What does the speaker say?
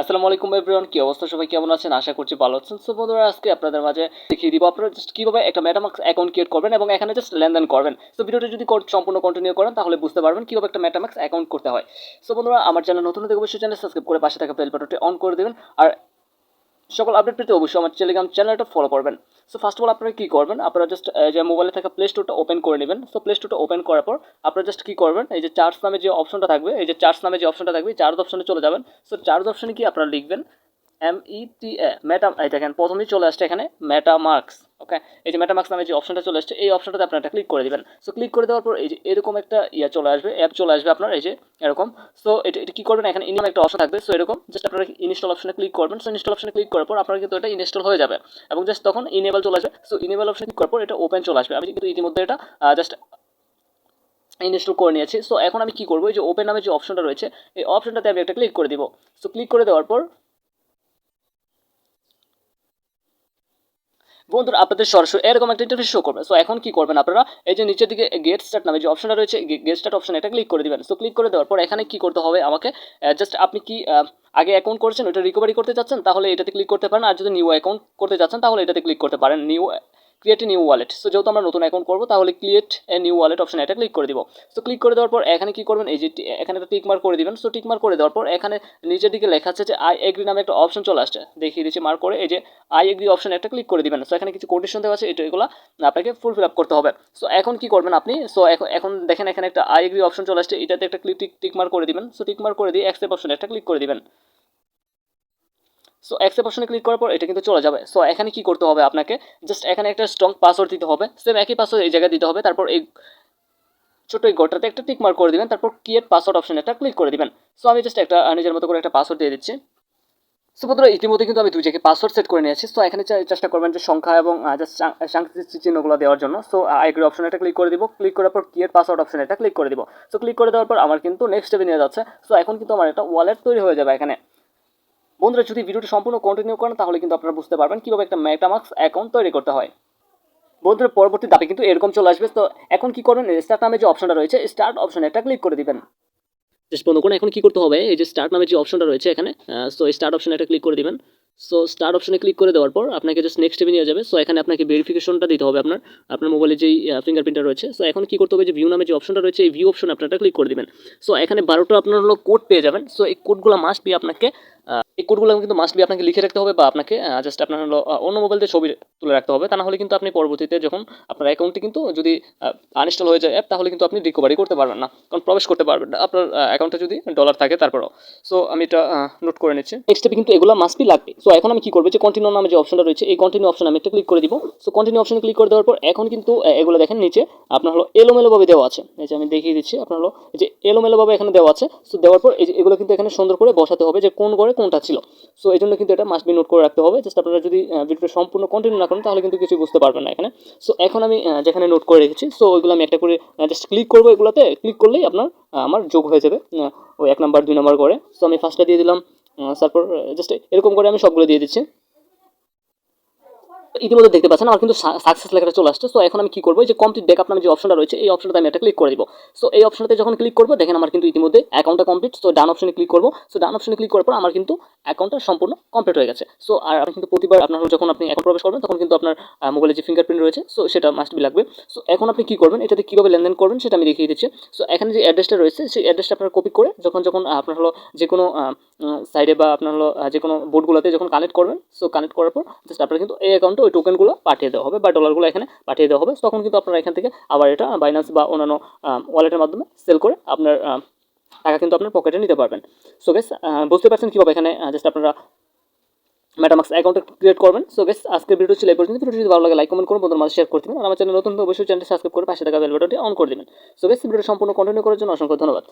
আসসালামু আলাইকুম এভরিওয়ান কি অবস্থা? সবাই কেমন আছেন? আশা করছি ভালো আছেন। সো বন্ধুরা, আজকে আপনাদের মাঝে দেখিয়ে দিব আপনারা জাস্ট কীভাবে একটা ম্যাটামাক্স অ্যাকাউন্ট ক্রিয়েট করবেন এবং এখানে জাস্ট লেনদেন করবেন। সো ভিডিওটা যদি সম্পূর্ণ কন্টিনিউ করেন, তাহলে বুঝতে পারবেন কীভাবে একটা ম্যাটামাক্স অ্যাকাউন্ট করতে হয়। সো বন্ধুরা, আমার চ্যানেল নতুন থেকে অবশ্যই চ্যানেল সাবস্ক্রাইব করে পাশে থাকা বেল বাটনটি অন করে দেবেন। আর সকল আপডেট পেতে অবশ্যই আমার টেলিগ্রাম চ্যানেলটা ফলো করবেন। সো ফার্স্ট অফ অল আপনারা কী করবেন? আপনারা জাস্ট যে মোবাইলে থাকা প্লে স্টোরটা ওপেন করে নেবেন। সো প্লে স্টোরটা ওপেন করার পর আপনারা জাস্ট কী করবেন? এই যে চার্জ নামে যে অপশনটা থাকবে, এই যে চার্জ নামে যে অপশনটা থাকবে চার্জ অপশনে চলে যাবেন। সো চার্জ অপশনে কি আপনারা লিখবেন? এম ই টি এ ম্যাটা এই দেখেন, প্রথমেই চলে আসছে এখানে ম্যাটা মার্কস ওকে এই যে মেটা মার্কস নামে যে অপশনটা চলে আসছে, এই অপশনটাতে আপনারা একটা ক্লিক করে দিবেন। সো ক্লিক করে দেওয়ার পর এই যে এরকম একটা ইয়া চলে আসবে অ্যাপ চলে আসবে আপনার, এই যে এরকম। সো এটা এটা কী করবেন? এখানে ইনিয়াম একটা অপশন থাকবে সো এরকম। জাস্ট আপনারা ইনস্টল অপশনে ক্লিক করবেন। সো ইনস্টল অপশনে ক্লিক করার পর আপনার কিন্তু এটা ইনস্টল হয়ে যাবে। এবং জাস্ট তখন ইনেবল চলে আসবে। সো ইনেবল অপশনে ক্লিক করার পর এটা ওপেন চলে আসবে। আমি কিন্তু ইতিমধ্যে এটা জাস্ট ইনস্টল করে নিয়েছি। সো এখন আমি কী করব? এই যে ওপেন নামে যে অপশনটা রয়েছে, এই অপশনটাতে আমি একটা ক্লিক করে দিব। সো ক্লিক করে দেওয়ার পর বন্ধুরা, আপনাদের সরাসরি এরকম একটা ইন্টারফেস শো করবে। সো এখন কি করবেন আপনারা? এই যে নিচের দিকে গেট স্টার্ট নামে যে অপশনটা রয়েছে গেট স্টার্ট অপশন এটা ক্লিক করে দিবেন। সো ক্লিক করে দেওয়ার পর এখানে কি করতে হবে আমাকে? জাস্ট আপনি কি আগে অ্যাকাউন্ট করেছেন ওটা রিকভারি করতে চাচ্ছেন, তাহলে এটাতে ক্লিক করতে পারেন। আর যদি নিউ অ্যাকাউন্ট করতে চাচ্ছেন, তাহলে এটাতে ক্লিক করতে পারেন। New create new wallet so যেহেতু আমরা নতুন অ্যাকাউন্ট করব, তাহলে create a new wallet option এটা ক্লিক করে দিব। সো ক্লিক করে দেওয়ার পর এখানে কি করবেন? এই যে এখানে একটা টিক মার্ক করে দিবেন। সো টিক মার্ক করে দেওয়ার পর এখানে নিচের দিকে লেখা আছে যে আই এগ্রি নামে একটা অপশন চলে আসছে। দেখিয়ে দিচ্ছি মার্ক করে। এই যে আই এগ্রি অপশন একটা ক্লিক করে দিবেন। সো এখানে কিছু কন্ডিশন দেওয়া আছে। এটা এগুলো আপনাকে ফুল ফিল আপ করতে হবে। সো এখন কি করবেন আপনি? সো এখন এখন দেখেন এখানে একটা আই এগ্রি অপশন চলে আসছে। এটাতে একটা ক্লিক টিক টিক মার্ক করে দিবেন। সো টিক মার্ক করে দিয়ে অ্যাকসেপ্ট অপশন একটা ক্লিক করে দিবেন। সো অ্যাকসেপ্ট অপশনে ক্লিক করার পর এটা কিন্তু চলে যাবে। সো এখানে কি করতে হবে আপনাকে? জাস্ট এখানে একটা স্ট্রং পাসওয়ার্ড দিতে হবে। সেম একই পাসওয়ার্ড এই জায়গায় দিতে হবে। তারপর এই ছোট এই গোটাতে একটা টিক মার্ক করে দিবেন। তারপর ক্রিয়েট পাসওয়ার্ড অপশন একটা ক্লিক করে দিবেন। সো আমি জাস্ট একটা নিজের মতো করে একটা পাসওয়ার্ড দিয়ে দিচ্ছি। সো বন্ধুরা, ইতিমধ্যে কিন্তু আমি দুই জায়গায় পাসওয়ার্ড সেট করে নিয়েছি। সো এখানে চেষ্টা করবেন যে সংখ্যা এবং জাস্ট সাংকেতিক চিহ্নগুলো দেওয়ার জন্য। সো আইগ্রি অপশন এটা ক্লিক করে দিব। ক্লিক করার পর ক্রিয়েট পাসওয়ার্ড অপশন এটা ক্লিক করে দিব। সো ক্লিক করে দেওয়ার পর আমার কিন্তু নেক্সট স্টেপে নিয়ে যাচ্ছে। সো এখন কিন্তু আমার একটা ওয়ালেট তৈরি হয়ে যাবে এখানে। বন্ধুরা, যদি ভিডিওটি সম্পূর্ণ কন্টিনিউ করেন, তাহলে কিন্তু আপনারা বুঝতে পারবেন কীভাবে একটা ম্যাটামাক্স অ্যাকাউন্ট তৈরি করতে হয়। বন্ধুরা, পরবর্তী দাবি কিন্তু এরকম চলে আসবে। তো এখন কি করবেন? স্টার্ট নামে যে অপশনটা রয়েছে স্টার্ট অপশন এটা ক্লিক করে দিবেন। শেষ বন্ধু কোনো এখন কি করতে হবে? এই যে স্টার্ট নামে যে অপশনটা রয়েছে এখানে সো স্টার্ট অপশন এটা ক্লিক করে দিবেন। সো স্টার্ট অপশনে ক্লিক করে দেওয়ার পর আপনাকে জাস্ট নেক্সট স্টেপে নিয়ে যাবে। সো এখানে আপনাকে ভেরিফিকেশনটা দিতে হবে আপনার। আপনার মোবাইলে যেই ফিঙ্গারপ্রিন্টটা রয়েছে। সো এখন কি করতে হবে? যে ভিউ নামে যে অপশনটা রয়েছে, এই ভিউ অপশন আপনারা ক্লিক করে দিবেন। সো এখানে বারোটা আপনার হলো কোড পেয়ে যাবেন। সো এই কোডগুলো মাস্ট বি আপনাকে এই কোডগুলো কিন্তু মাস্ট বি আপনাকে লিখে রাখতে হবে বা আপনাকে জাস্ট আপনার হলো অন্য মোবাইল দিয়ে ছবি তুলে রাখতে হবে। তা না হলে কিন্তু আপনি পরবর্তীতে যখন আপনার অ্যাকাউন্টটি কিন্তু যদি আনইনস্টল হয়ে যায় অ্যাপ তাহলে কিন্তু আপনি রিকভারি করতে পারবেন না। কারণ প্রবেশ করতে পারবেন না। আপনার অ্যাকাউন্টে যদি ডলার থাকে তারপরও। সো আমি এটা নোট করে নিচ্ছি। নেক্সট স্টেপে কিন্তু এগুলো মাস্ট বি লাগবে সো এখন আমি কি করব? যে কন্টিনিউ নামে যে অপশনটা রয়েছে, এই কন্টিনিউ অপশন আমি একটা ক্লিক করে দিব। সো কন্টিনিউ অপশনে ক্লিক করে দেওয়ার পর, এখন কিন্তু এগুলো দেখেন নিচে, আপনার হলো এলোমেলোভাবে দেওয়া আছে। এই যে আমি দেখিয়ে দিচ্ছি, আপনার হলো, এই যে এলোমেলোভাবে এখানে দেওয়া আছে। সো দেওয়ার পর, এই যে এগুলো কিন্তু এখানে সুন্দর করে বসাতে হবে যে কোন ঘরে কোনটা ছিল। সো এই জন্য কিন্তু এটা মাস্ট বি নোট করে রাখতে হবে। জাস্ট আপনারা যদি ভিডিওটা সম্পূর্ণ কন্টিনিউ না করেন, তাহলে কিন্তু কিছু বুঝতে পারবেন না এখানে। সো এখন আমি যেখানে নোট করে রেখেছি সো ওইগুলো আমি একটা করে জাস্ট ক্লিক করব এগুলোতে। ক্লিক করলেই আপনার, আমার যোগ হয়ে যাবে ওই এক নাম্বার দুই নাম্বার করে সো আমি ফার্স্টটা দিয়ে দিলাম তারপর জাস্ট এরকম করে আমি সবগুলো দিয়ে দিচ্ছি। ইতিমধ্যে দেখতে পাচ্ছেন, আমার কিন্তু সাকসেস লেখাটা চলে আসছে। সো এখন আমি কি করব? যে কমপ্লিট ব্যাকআপ নামে যে অপশনটা রয়েছে, এই অপশনটাতে আমি একটা ক্লিক করে দিব। সো এই অপশনটাতে যখন ক্লিক করব, দেখেন আমার কিন্তু ইতিমধ্যে অ্যাকাউন্টটা কমপ্লিট সো ডান অপশনে ক্লিক করব। সো ডান অপশনে ক্লিক করার পর আমার কিন্তু অ্যাকাউন্টটা সম্পূর্ণ কমপ্লিট হয়ে গেছে। সো আর আপনি কিন্তু প্রতিবার আপনার যখন আপনি অ্যাকাউন্ট প্রবেশ করবেন, তখন কিন্তু আপনার মোবাইলে যে ফিঙ্গারপ্রিন্ট রয়েছে সো সেটা মাস্ট বি লাগবে। সো এখন আপনি কি করবেন? এটাতে কীভাবে লেনদেন করবেন, সেটা আমি দেখিয়ে দিচ্ছি। সো এখানে যে অ্যাড্রেসটা রয়েছে, সেই অ্যাড্রেসটা আপনার কপি করে যখন যখন আপনার হলো যে কোনো সাইডে বা আপনার হলো যে কোনো বোর্ডগুলোতে যখন কানেক্ট করবেন সো কানেক্ট করার পর জাস্ট আপনার কিন্তু এই অ্যাকাউন্টে ওই টোকেনগুলো পাঠিয়ে দেওয়া হবে বা ডলারগুলো এখানে পাঠিয়ে দেওয়া হবে। তখন কিন্তু আপনারা এখান থেকে আবার এটা বাইন্যান্স বা অন্যান্য ওয়ালেটের মাধ্যমে সেল করে আপনার টাকা কিন্তু আপনার পকেটে নিতে পারবেন। সো বেশ বুঝতে পারছেন কীভাবে এখানে জাস্ট আপনারা মেটামাক্স অ্যাকাউন্ট ক্রিয়েট করবেন। সো বেশ আজকের ভিডিও ছিল পর্যন্ত। ভিডিও যদি ভালো লাগে লাইক কমেন্ট করুন বন্ধুর মাঝে শেয়ার করতে আর আমার চ্যানেল নতুন অবশ্যই চ্যানেলটি সাবস্ক্রাইব করে পাশে থাকা অন করে দিবেন। সো বেশ ভিডিওটা সম্পূর্ণ কন্টিনিউ করার জন্য অসংখ্য ধন্যবাদ।